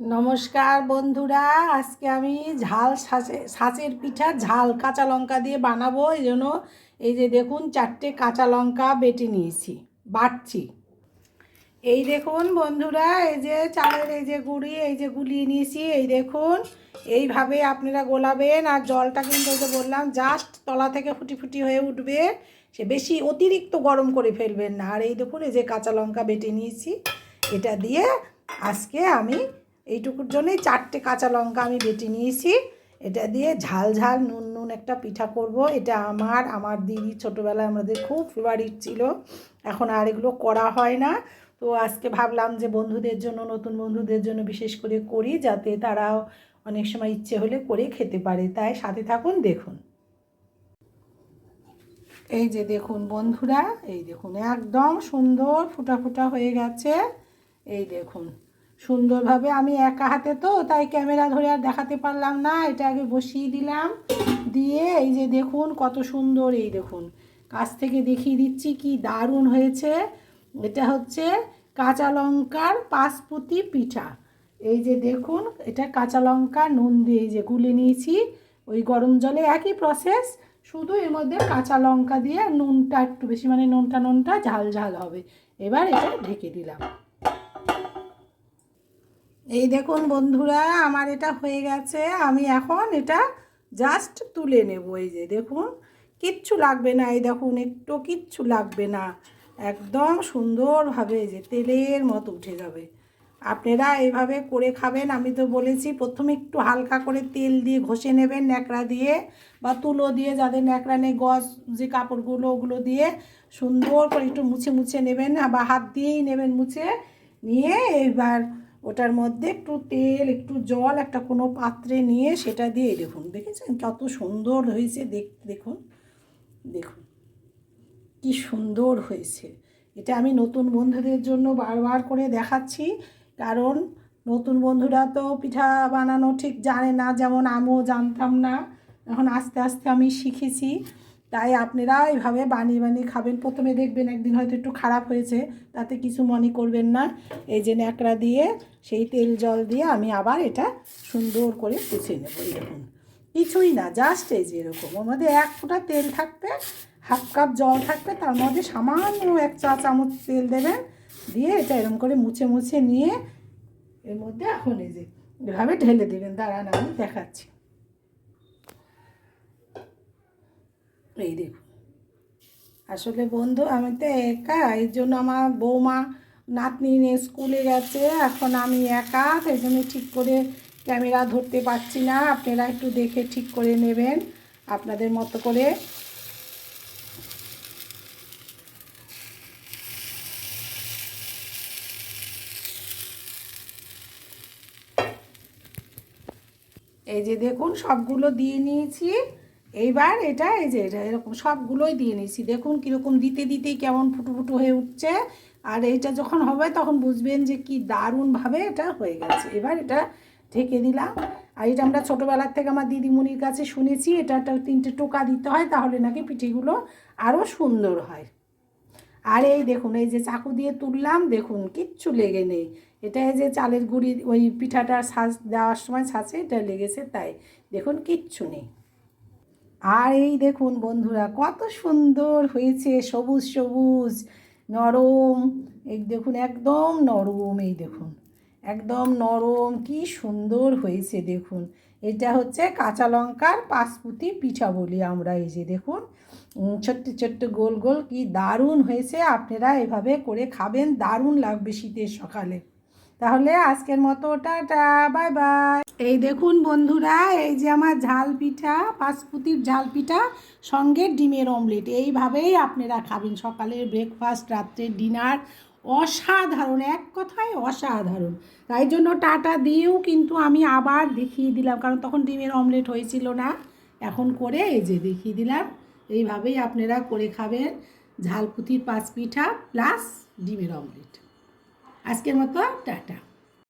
নমস্কার বন্ধুরা, আজকে আমি ঝাল সাঁচে, সাঁচের পিঠা, ঝাল কাঁচা লঙ্কা দিয়ে বানাবো, এই জন্য এই যে দেখুন চারটে কাঁচা লঙ্কা বেটে নিয়েছি, বাটছি। এই দেখুন বন্ধুরা, এই যে চালের এই যে গুঁড়ি, এই যে গুলিয়ে নিয়েছি, এই দেখুন, এইভাবে আপনারা গোলাবেন, আর জলটা কিন্তু যে বললাম জাস্ট তলা থেকে ফুটি ফুটি হয়ে উঠবে, সে বেশি অতিরিক্ত গরম করে ফেলবেন না। আর এই দেখুন, এই যে কাঁচা লঙ্কা বেটে নিয়েছি, এটা দিয়ে আজকে আমি এইটুকুর জন্যই চারটে কাঁচা লঙ্কা আমি বেটে নিয়েছি। এটা দিয়ে ঝাল ঝাল নুন নুন একটা পিঠা করব। এটা আমার আমার দিদি ছোটোবেলায় আমাদের খুব ফেভারিট ছিল। এখন আর এগুলো করা হয় না। তো আজকে ভাবলাম যে বন্ধুদের জন্য, নতুন বন্ধুদের জন্য বিশেষ করে করি, যাতে তারাও অনেক সময় ইচ্ছে হলে করে খেতে পারে। তাই সাথে থাকুন, দেখুন। এই যে দেখুন বন্ধুরা, এই দেখুন, একদম সুন্দর ফুটা ফুটা হয়ে গেছে। এই দেখুন। সুন্দরভাবে আমি একা হাতে তো, তাই ক্যামেরা ধরে আর দেখাতে পারলাম না। এটা আগে বসিয়ে দিলাম। দিয়ে এই যে দেখুন, কত সুন্দর এই দেখুন। কাছ থেকে দেখিয়ে দিচ্ছি কি দারুণ হয়েছে। এটা হচ্ছে কাঁচা লঙ্কার পাঁচপুতি পিঠা। এই যে দেখুন, এটা কাঁচা লঙ্কা, নুন দিয়ে যে গুলে নিয়েছি। ওই গরম জলে একই প্রসেস শুধু এর মধ্যে কাঁচা লঙ্কা দিয়ে নুনটা একটু বেশি মানে নুনটা নুনটা ঝাল ঝাল হবে। এবার এটা ঢেকে দিলাম। এই দেখুন বন্ধুরা, আমার এটা হয়ে গেছে। আমি এখন এটা জাস্ট তুলে নেব। এই যে দেখুন, কিচ্ছু লাগবে না। এই দেখুন, একটু কিচ্ছু লাগবে না। একদম সুন্দরভাবে যে তেলের মতো উঠে যাবে। আপনারা এইভাবে করে খাবেন, আমি তো বলেছি, প্রথমে একটু হালকা করে তেল দিয়ে ঘষে নেবেন ন্যাকড়া দিয়ে, বা তুলো দিয়ে, যাদের ন্যাকড়া নেই, গজ, যে কাপড়গুলো, ওগুলো দিয়ে সুন্দর করে একটু মুছে মুছে নেবেন, বা হাত দিয়েই নেবেন মুছে, নিয়ে এবার ওটার মধ্যে একটু তেল, একটু জল, একটা কোনো পাত্রে নিয়ে সেটা দিয়ে দেখুন। দেখেছেন কত সুন্দর হয়েছে দেখুন দেখুন, কি সুন্দর হয়েছে। এটা আমি নতুন বন্ধুদের জন্য বারবার করে দেখাচ্ছি, কারণ নতুন বন্ধুরা তো পিঠা বানানো ঠিক জানে না, যেমন আমিও জানতাম না। এখন আস্তে আস্তে আমি শিখেছি। তাই আপনারা এইভাবে বানিয়ে বানিয়ে খাবেন। প্রথমে দেখবেন একদিন হয়তো একটু খারাপ হয়েছে, তাতে কিছু মনে করবেন না। এই যে ন্যাকড়া দিয়ে সেই তেল জল দিয়ে আমি আবার এটা সুন্দর করে পুছে নেব এরকম। কিছুই না জাস্ট এই যে এরকম। ওর মধ্যে এক ফোঁটা তেল থাকবে, হাফ কাপ জল থাকবে, তার মধ্যে সামান্য এক চা চামচ তেল দেবেন, দিয়ে এটা এরকম করে মুছে মুছে নিয়ে এর মধ্যে এখন এই যে এভাবে ঢেলে দেবেন। দাঁড়ান, আমি দেখাচ্ছি। এই দেখুন। আসলে বন্ধু, আমি তো একা, এই জন্য আমার বৌমা নাতনি নিয়ে স্কুলে গেছে। এখন আমি একা, সেই জন্য ঠিক করে ক্যামেরা ধরতে পারছি না। আপনারা একটু দেখে ঠিক করে নেবেন, আপনাদের মতো করে। এই যে দেখুন, সবগুলো দিয়ে নিয়েছি। এইবার এটা এই যে এটা এরকম সবগুলোই দিয়ে নিয়েছি। দেখুন কীরকম দিতে দিতেই কেমন ফুটো ফুটো হয়ে উঠছে। আর এইটা যখন হবে তখন বুঝবেন যে কি দারুণভাবে এটা হয়ে গেছে। এবার এটা ঢেকে দিলাম। আর এটা আমরা ছোটোবেলার থেকে আমার দিদিমণির কাছে শুনেছি, এটা তিনটে টোকা দিতে হয় তাহলে নাকি পিঠেগুলো আরও সুন্দর হয়। আর এই দেখুন, এই যে চাকু দিয়ে তুললাম, দেখুন কিচ্ছু লেগে নেই। এটা এই যে চালের গুঁড়ি, ওই পিঠাটা সাজ দেওয়ার সময় ছাঁচে এটা লেগেছে তাই। দেখুন কিচ্ছু নেই। আর এই দেখুন বন্ধুরা, কত সুন্দর হয়েছে সবুজ সবুজ, নরম। এই দেখুন, একদম নরম, এই দেখুন। একদম নরম, কি সুন্দর হয়েছে দেখুন। এটা হচ্ছে কাঁচা লঙ্কার পাঁচপুতি পিঠা বলি আমরা, এই যে দেখুন। ছোট্ট ছোট্ট গোল গোল, কি দারুণ হয়েছে। আপনারা এভাবে করে খাবেন, দারুণ লাগবে শীতের সকালে। তাহলে আজকের মতো, টাটা, বাই বাই। এই দেখুন বন্ধুরা, এই যে আমার ঝাল পিঠা পাঁচপুতির ঝাল পিঠা, সঙ্গে ডিমের অমলেট। এইভাবেই আপনারা খাবেন সকালের ব্রেকফাস্ট রাত্রের ডিনার অসাধারণ, এক কথায় অসাধারণ। তাই জন্য টাটা দিয়েও কিন্তু আমি আবার দেখিয়ে দিলাম, কারণ তখন ডিমের অমলেট হয়েছিল না। এখন করে এই যে দেখিয়ে দিলাম, এইভাবেই আপনারা করে খাবেন ঝালপুতির পাঁচ পিঠা প্লাস ডিমের অমলেট। আজকের মতো টাটা।